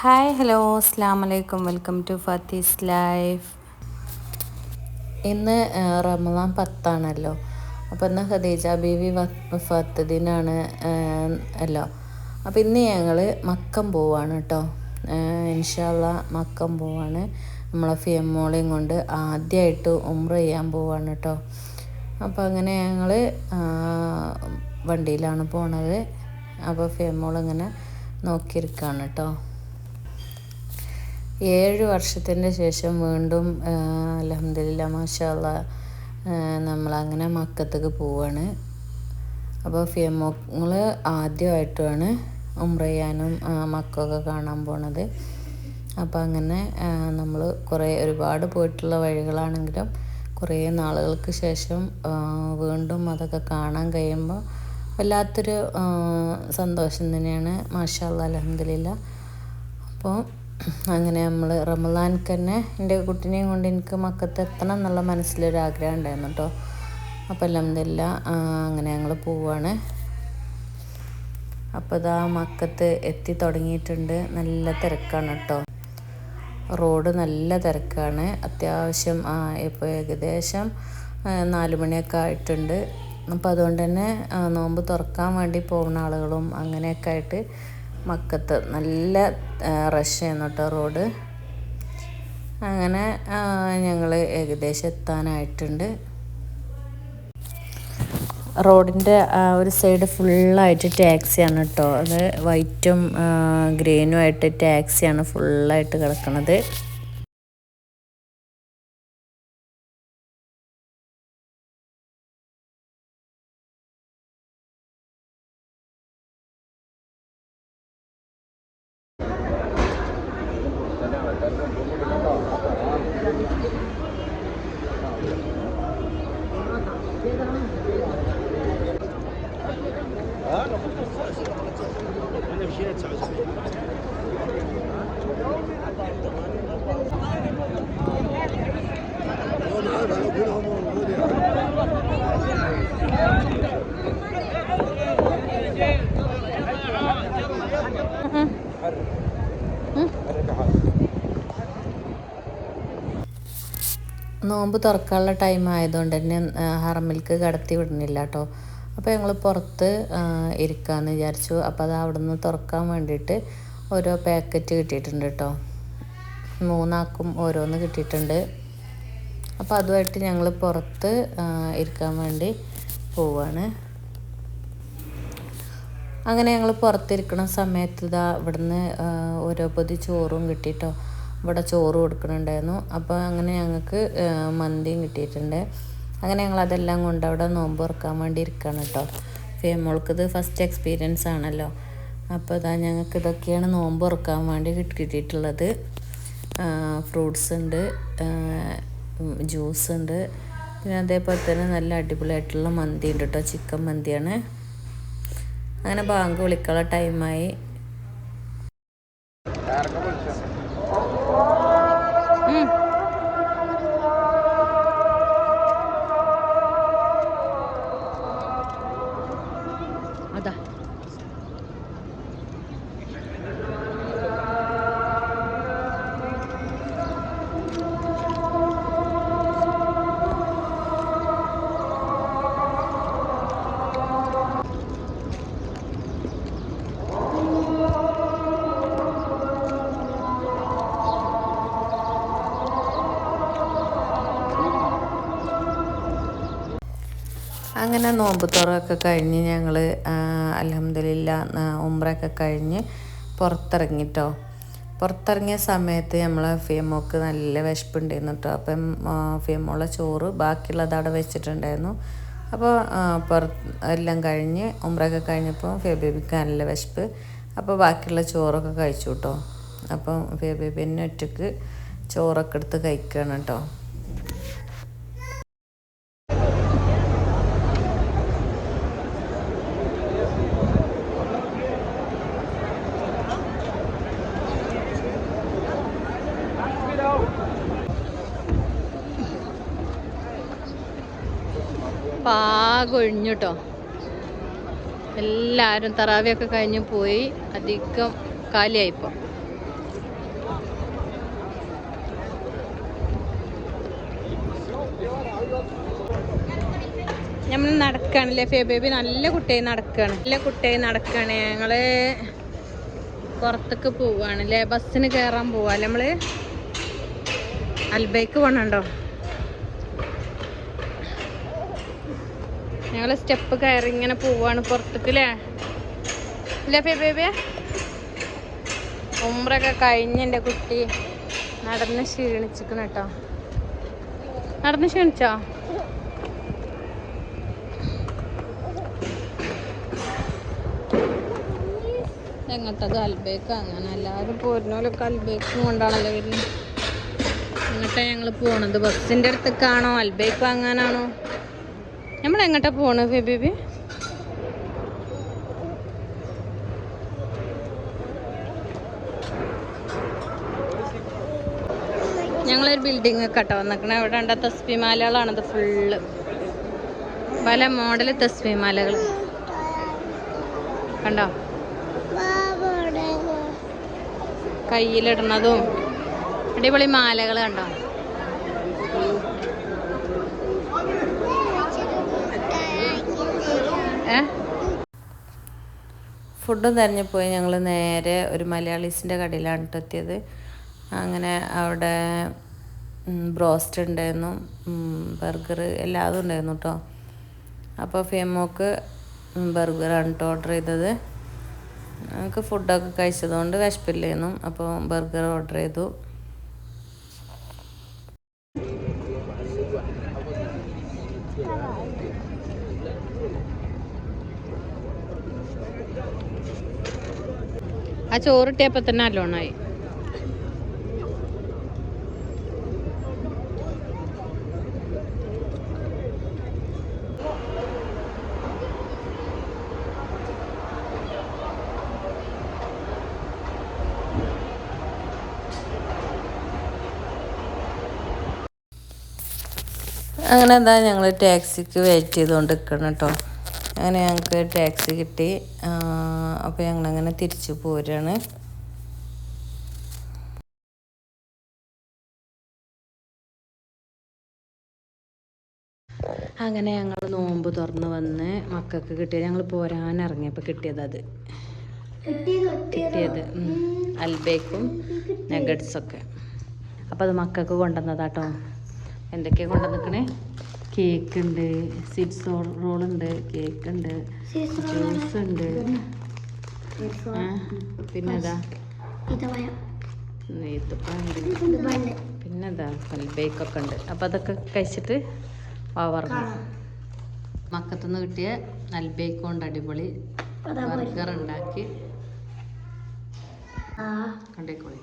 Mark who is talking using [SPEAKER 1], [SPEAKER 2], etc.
[SPEAKER 1] Hi hello അസ്സാം വലൈക്കും welcome to ഫത്തീസ് life ഇന്ന് റമദാൻ പത്താണല്ലോ. അപ്പോൾ ഇന്ന് ഖദീജ ബീവി വഫാത്ത് അല്ലോ. അപ്പോൾ ഇന്ന് ഞങ്ങൾ മക്കം പോവാണ് കേട്ടോ ഇൻഷാല്ല മക്കം പോവാണ്. നമ്മളെ ഫിയമ്മോളെയും കൊണ്ട് ആദ്യമായിട്ട് ഉമ്ര ചെയ്യാൻ പോവാണ് കേട്ടോ അപ്പോൾ അങ്ങനെ ഞങ്ങൾ വണ്ടിയിലാണ് പോണത്. അപ്പോൾ ഫിയമ്മോളിങ്ങനെ നോക്കിയിരിക്കുകയാണ് കേട്ടോ ഏഴ് വർഷത്തിന്റെ ശേഷം വീണ്ടും അലഹമില്ല മാഷാല്ല നമ്മളങ്ങനെ മക്കത്തേക്ക് പോവാണ്. അപ്പോൾ ഫിയമോങ്ങൾ ആദ്യമായിട്ടുമാണ് ഉംറ ചെയ്യാനും ആ, മക്കൊക്കെ കാണാൻ പോണത്. അപ്പോൾ അങ്ങനെ നമ്മൾ കുറേ ഒരുപാട് പോയിട്ടുള്ള വഴികളാണെങ്കിലും കുറേ നാളുകൾക്ക് ശേഷം വീണ്ടും അതൊക്കെ കാണാൻ കഴിയുമ്പോൾ വല്ലാത്തൊരു സന്തോഷം തന്നെയാണ്. മാഷാല്ല അലഹമില്ല അപ്പോൾ അങ്ങനെ നമ്മൾ റമദാൻക്ക് തന്നെ എന്റെ കുട്ടീനെയും കൊണ്ട് എനിക്ക് മക്കത്ത് എത്തണം എന്നുള്ള മനസ്സിലൊരാഗ്രഹം ഉണ്ടായിരുന്നു കേട്ടോ അപ്പോൾ അലഹമില്ല അങ്ങനെ ഞങ്ങൾ പോവാണ്. അപ്പോൾ ഇതാ മക്കത്ത് എത്തി തുടങ്ങിയിട്ടുണ്ട്. നല്ല തിരക്കാണ് കേട്ടോ റോഡ് നല്ല തിരക്കാണ്. അത്യാവശ്യം ഇപ്പോൾ ഏകദേശം നാല് മണിയൊക്കെ ആയിട്ടുണ്ട്. അപ്പോൾ അതുകൊണ്ട് തന്നെ നോമ്പ് തുറക്കാൻ വേണ്ടി പോകുന്ന ആളുകളും അങ്ങനെയൊക്കെ ആയിട്ട് മക്കത്ത് നല്ല റഷ് കേട്ടോ റോഡ് അങ്ങനെ ഞങ്ങൾ ഏകദേശം എത്താനായിട്ടുണ്ട്. റോഡിന്റെ ഒരു സൈഡ് ഫുള്ളായിട്ട് ടാക്സിയാണ് കേട്ടോ അത് വൈറ്റും ഗ്രീനും ആയിട്ട് ടാക്സിയാണ് ഫുള്ളായിട്ട് കിടക്കുന്നത് 응? 응? നോമ്പ് തുറക്കാനുള്ള ടൈം ആയതുകൊണ്ട് തന്നെ ഹറമിൽക്ക് കടത്തി വിടുന്നില്ല കേട്ടോ അപ്പോൾ ഞങ്ങൾ പുറത്ത് ഇരിക്കാമെന്ന് വിചാരിച്ചു. അപ്പോൾ അത് അവിടെ നിന്ന് തുറക്കാൻ വേണ്ടിയിട്ട് ഓരോ പാക്കറ്റ് കിട്ടിയിട്ടുണ്ട് കേട്ടോ മൂന്നാക്കും ഓരോന്ന് കിട്ടിയിട്ടുണ്ട്. അപ്പോൾ അതുമായിട്ട് ഞങ്ങൾ പുറത്ത് ഇരിക്കാൻ വേണ്ടി പോവാണ്. അങ്ങനെ ഞങ്ങൾ പുറത്തിരിക്കണ സമയത്ത് ഇതാ ഇവിടുന്ന് ഓരോ പൊതി ചോറും കിട്ടിയിട്ടോ ഇവിടെ ചോറ് കൊടുക്കുന്നുണ്ടായിരുന്നു അപ്പോൾ അങ്ങനെ ഞങ്ങൾക്ക് മന്തിയും കിട്ടിയിട്ടുണ്ട്. അങ്ങനെ ഞങ്ങൾ അതെല്ലാം കൊണ്ട് അവിടെ നോമ്പ് തുറക്കാൻ വേണ്ടി ഇരിക്കുകയാണ് കേട്ടോ ഫേമോൾക്ക് ഇത് ഫസ്റ്റ് എക്സ്പീരിയൻസ് ആണല്ലോ. അപ്പോൾ ഇതാ ഞങ്ങൾക്ക് ഇതൊക്കെയാണ് നോമ്പ് തുറക്കാൻ വേണ്ടി കിട്ടി- കിട്ടിയിട്ടുള്ളത്. ഫ്രൂട്ട്സ് ഉണ്ട് ജ്യൂസ് ഉണ്ട്. പിന്നെ അതേപോലെ തന്നെ നല്ല അടിപൊളിയായിട്ടുള്ള മന്തി ഉണ്ട് കേട്ടോ ചിക്കൻ മന്തിയാണ്. അങ്ങനെ ബാങ്ക് വിളിക്കാനുള്ള ടൈമായി അങ്ങനെ നോമ്പ് തുറയൊക്കെ കഴിഞ്ഞ് ഞങ്ങൾ അലഹമില്ല ഉമ്രയൊക്കെ കഴിഞ്ഞ് പുറത്തിറങ്ങിട്ടോ. പുറത്തിറങ്ങിയ സമയത്ത് നമ്മളെ ഫിയമോക്ക് നല്ല വിശപ്പുണ്ടായിരുന്നു കേട്ടോ അപ്പം ഫിയമോളെ ചോറ് ബാക്കിയുള്ളത് അവിടെ വെച്ചിട്ടുണ്ടായിരുന്നു. അപ്പോൾ പുറത്ത് എല്ലാം കഴിഞ്ഞ് ഉമ്രയൊക്കെ കഴിഞ്ഞപ്പോൾ ഫിയബേബിക്ക് നല്ല വിശപ്പ്. അപ്പോൾ ബാക്കിയുള്ള ചോറൊക്കെ കഴിച്ചു കേട്ടോ അപ്പം ഫിയബേബിനെ ഒറ്റയ്ക്ക് ചോറൊക്കെ എടുത്ത് കഴിക്കുകയാണ് കേട്ടോ
[SPEAKER 2] പാകൊഴിഞ്ഞു കേട്ടോ എല്ലാവരും തറാവിയൊക്കെ കഴിഞ്ഞ് പോയി. അധികം കാലിയായിപ്പോ. നമ്മൾ നടക്കുകയാണല്ലേ ഫേ ബേബി? നല്ല കുട്ടിയായി നടക്കാണ്. നല്ല കുട്ടിയായി നടക്കാണ്. ഞങ്ങൾ പുറത്തേക്ക് പോവാണ്. അല്ലേ? ബസ്സിന് കയറാൻ പോവാ. നമ്മൾ? അൽബേക്ക് പോണുണ്ടോ? ഞങ്ങൾ സ്റ്റെപ്പ് കയറി ഇങ്ങനെ പോവാണ് പുറത്തേക്ക് അല്ലേ ഇല്ലേ ഫേ ബേബി ഉമ്രൊക്കെ കഴിഞ്ഞ് എന്റെ കുട്ടി നടന്ന് ക്ഷീണിച്ചിരിക്കുന്നു കേട്ടോ. നടന്ന് ക്ഷീണിച്ചോ? എങ്ങനത്തത് അൽബേക്ക് അങ്ങനെ എല്ലാവരും പോരുന്നോലൊക്കെ അൽബേക്കും കൊണ്ടാണല്ലോ വരുന്നത്. എന്നിട്ടാണ് ഞങ്ങൾ പോണത്. ബസ്സിന്റെ അടുത്തേക്കാണോ അൽബേക്ക് വാങ്ങാനാണോ? നമ്മൾ എങ്ങോട്ടാ പോണ ബേബി ഞങ്ങളൊരു ബിൽഡിംഗ് കേട്ടോ വന്നിക്കണേ. ഇവിടെ ഉണ്ട് തസ്ബി മാലകളാണത് ഫുള്ള് പല മോഡൽ തസ്ബി മാലകൾ. കണ്ടോ? കയ്യിലിടുന്നതും അടിപൊളി മാലകൾ കണ്ടോ?
[SPEAKER 1] ഫുഡും തിരഞ്ഞു പോയി. ഞങ്ങൾ നേരെ ഒരു മലയാളീസിന്റെ കടയിലാണ് എത്തിയത്. അങ്ങനെ അവിടെ ബ്രോസ്റ്റ് ഉണ്ടായിരുന്നു ബർഗർ എല്ലാതും ഉണ്ടായിരുന്നു കേട്ടോ അപ്പോൾ ഫേമോക്ക് ബർഗറാണ് കേട്ടോ ഓർഡർ ചെയ്തത്. ഞങ്ങൾക്ക് ഫുഡൊക്കെ കഴിച്ചതുകൊണ്ട് വിശപ്പില്ലായിരുന്നു. അപ്പോൾ ബർഗർ ഓർഡർ ചെയ്തു.
[SPEAKER 2] ആ ചോറിട്ടിയപ്പോൾ തന്നെ നല്ലോണമായി
[SPEAKER 1] അങ്ങനെ എന്താ ഞങ്ങൾ ടാക്സിക്ക് വെയിറ്റ് ചെയ്തുകൊണ്ട് നിൽക്കണം കേട്ടോ അങ്ങനെ ഞങ്ങൾക്ക് ടാക്സി കിട്ടി. അപ്പോൾ ഞങ്ങളങ്ങനെ തിരിച്ചു പോരാണ്. അങ്ങനെ ഞങ്ങൾ നോമ്പ് തുറന്ന് വന്ന് മക്കൾക്ക് കിട്ടിയത് ഞങ്ങൾ പോരാൻ ഇറങ്ങിയപ്പോൾ കിട്ടിയത് അത്. കിട്ടിയത്. അൽബേക്കും നഗറ്റ്സൊക്കെ. അപ്പോൾ അത് മക്കൾക്ക് കൊണ്ടുവന്നതാട്ടോ. എന്തൊക്കെയാണ് കൊണ്ടുവന്നിക്കണേ? കേക്ക് ഉണ്ട് സിഡ്സ് റോളുണ്ട് ഉണ്ട് കേക്ക് ഉണ്ട് ജ്യൂസ് ഉണ്ട് ആ, കൽബേക്ക് ഒക്കെ നെയ്ത്തപ്പുണ്ട് പിന്നെന്താ ഉണ്ട്. അപ്പം അതൊക്കെ കഴിച്ചിട്ട് മക്കത്തുനിന്ന് കിട്ടിയ അൽബേക്ക് കൊണ്ട് അടിപൊളി ബർഗർ ഉണ്ടാക്കി കണ്ടേക്കോളി.